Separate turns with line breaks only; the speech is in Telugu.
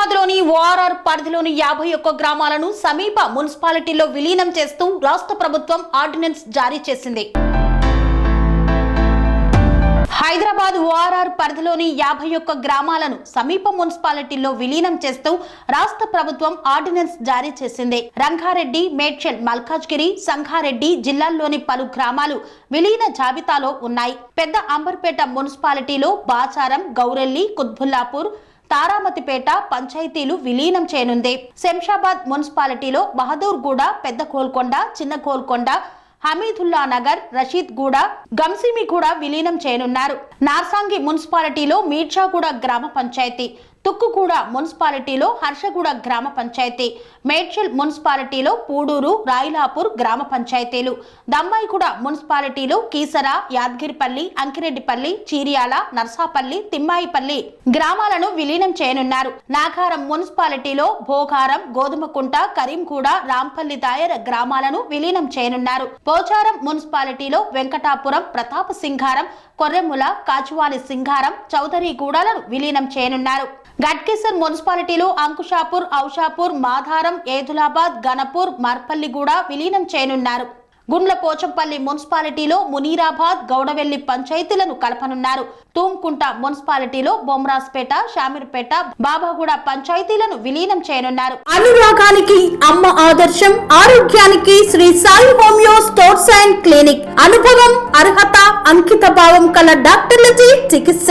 ఓఆర్ఆర్ పరిధిలోని యాభై ఒక్క గ్రామాలను సమీప మున్సిపాలిటీలో విలీనం చేస్తూ రాష్ట్ర ప్రభుత్వం ఆర్డినెన్స్ జారీ చేసింది. హైదరాబాద్ ఓఆర్ఆర్ పరిధిలోని యాభై ఒక్క గ్రామాలను సమీప మున్సిపాలిటీల్లో విలీనం చేస్తూ రాష్ట్ర ప్రభుత్వం ఆర్డినెన్స్ జారీ చేసింది. రంగారెడ్డి మేడ్చల్ మల్కాజ్గిరి సంగారెడ్డి జిల్లాల్లోని పలు గ్రామాలు విలీన జాబితాలో ఉన్నాయి. పెద్ద అంబర్పేట మున్సిపాలిటీలో బాచారం గౌరెల్లి కుత్బుల్లాపూర్ తారామతిపేట పంచాయతీలు విలీనం చేయనుంది. శంషాబాద్ మున్సిపాలిటీలో బహదూర్గూడ పెద్ద కోల్కొండ చిన్న కోల్కొండ హమీదుల్లా నగర్ రషీద్ గూడ గంసిమిగూడ విలీనం చేయనున్నారు. నార్సాంగి మున్సిపాలిటీలో మీర్జాగూడ గ్రామ పంచాయతీ తుక్కుగూడ మున్సిపాలిటీలో హర్షగూడ గ్రామ పంచాయతీ మేడ్చల్ మున్సిపాలిటీలో పూడూరు రాయిలాపూర్ గ్రామ పంచాయతీలు దమ్మాయిగూడ మున్సిపాలిటీలో కీసర యాదగిరిపల్లి అంకిరెడ్డిపల్లి చీరియాల నర్సాపల్లి తిమ్మాయిపల్లి గ్రామాలను విలీనం చేయనున్నారు. నాగారం మున్సిపాలిటీలో భోగారం గోధుమకుంట కరీంగూడ రాంపల్లి దాయర గ్రామాలను విలీనం చేయనున్నారు. పోచారం మున్సిపాలిటీలో వెంకటాపురం ప్రతాప సింగారం కొర్రెముల కాచువాలి సింగారం చౌదరిగూడలను విలీనం చేయనున్నారు. గట్కేసర్ మున్సిపాలిటీలో అంకుషాపూర్ ఔషాపూర్ మాధారం ఏదులాబాద్ గణపూర్ మర్పల్లిగూడ విలీనం చేయనున్నారు. గుండ్ల పోచంపల్లి మున్సిపాలిటీలో మునీరాబాద్ గౌడవెల్లి పంచాయతీలను కలపనున్నారు. తూంకుంట మున్సిపాలిటీలో బొమ్రాస్పేట షామీర్పేట బాబాగూడ పంచాయతీలను విలీనం చేయనున్నారు.
అనురాగానికి అమ్మ ఆదర్శం ఆరోగ్యానికి Shri Sai homeo stores and clinic. అనుభవం అర్హత అంకిత భావం కల డాక్టర్లచే చికిత్స.